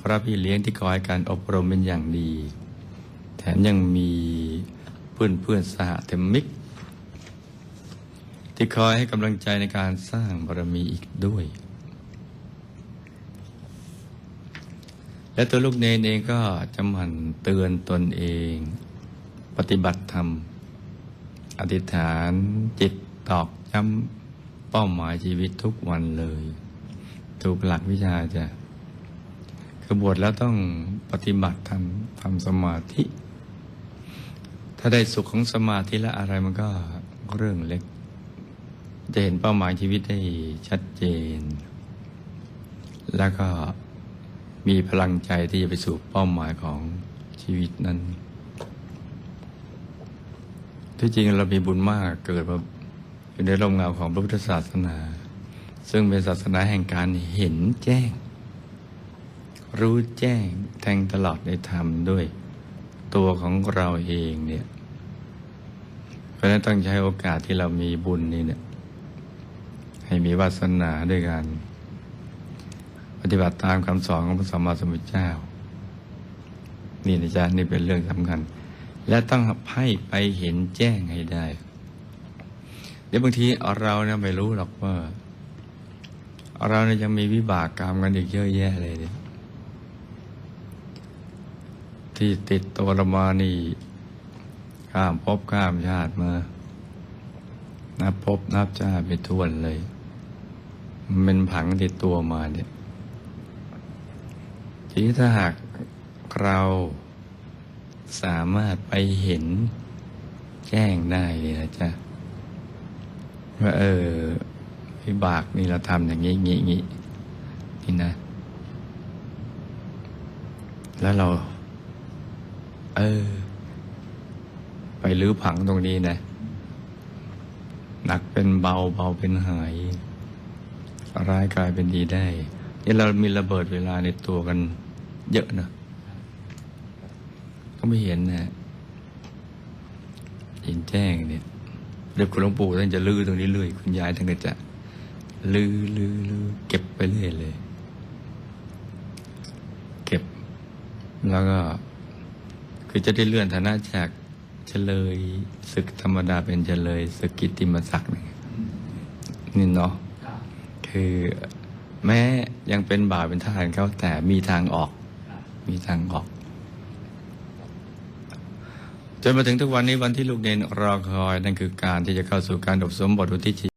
พระพี่เลี้ยงที่คอยการอบรมเป็นอย่างดี แถมยังมีเพื่อนเพื่อนสหเทมมิก ที่คอยให้กำลังใจในการสร้างบารมีอีกด้วย และตัวลูกเนนเองก็จะหมั่นเตือนตนเอง ปฏิบัติธรรม อธิษฐานจิตตอกย้ำเป้าหมายชีวิตทุกวันเลย ถูกหลักวิชาจะ คือบวชแล้วต้องปฏิบัติทำทำสมาธิ ถ้าได้สุขของสมาธิแล้วอะไรมันก็เรื่องเล็ก จะเห็นเป้าหมายชีวิตได้ชัดเจน แล้วก็มีพลังใจที่จะไปสู่เป้าหมายของชีวิตนั้น ที่จริงเรามีบุญมากเกิดมาอยู่ในร่มเงาของพระพุทธศาสนา ซึ่งเป็นศาสนาแห่งการเห็นแจ้ง รู้แจ้งแทงตลอดในธรรมด้วย ตัวของเราเองเนี่ย เพราะฉะนั้นต้องใช้โอกาสที่เรามีบุญนี่เนี่ยให้มีวาสนาด้วยกัน ปฏิบัติตามคำสอนของพระสัมมาสัมพุทธเจ้า นี่นะจ๊ะนี่เป็นเรื่องสำคัญ และต้องให้ไปเห็นแจ้งให้ได้ เดี๋ยวบางทีเราเนี่ยไม่รู้หรอกว่า เราเนี่ยยังมีวิบากกรรมกันอีกเยอะแยะเลยเนี่ย ที่ติดตัวเรามานี่ ข้ามภพข้ามชาติมา นับภพนับชาติไปทวนเลย มันเป็นผังติดตัวมาเนี่ยทีนี้ถ้าหากเราสามารถไปเห็นแจ้งได้เนี่ยนะจ๊ะว่าเออวิบากนี่เราทำอย่างนี้งี้งี้นี่นะ แล้วเรา เออ ไปลื้อผังตรงนี้นะหนักเป็นเบาเบาเป็นหาย ร้ายกลายเป็นดีได้ นี่เรามีระเบิดเวลาในตัวกัน เยอะนะก็ไม่เห็นนะเห็นแจ้งเนี่ยเดี๋ยวคุณหลวงปู่ท่านจะลื้อตรงนี้เรื่อยคุณยายท่านก็จะลื้อลื้อลื้อเก็บไปเรื่อยเลย เก็บ แล้วก็ คือจะได้เลื่อนฐานะจากเฉลยศึกธรรมดาเป็นเฉลยศึกกิตติมศักดิ์นี่ยนี่เนาะคือแม้ยังเป็นบ่าวเป็นทหารเขาแต่มีทางออก มีทางออก จนมาถึงทุกวันนี้วันที่ลูกเนนรอคอย นั่นคือการที่จะเข้าสู่การอบสมบทอุทิศ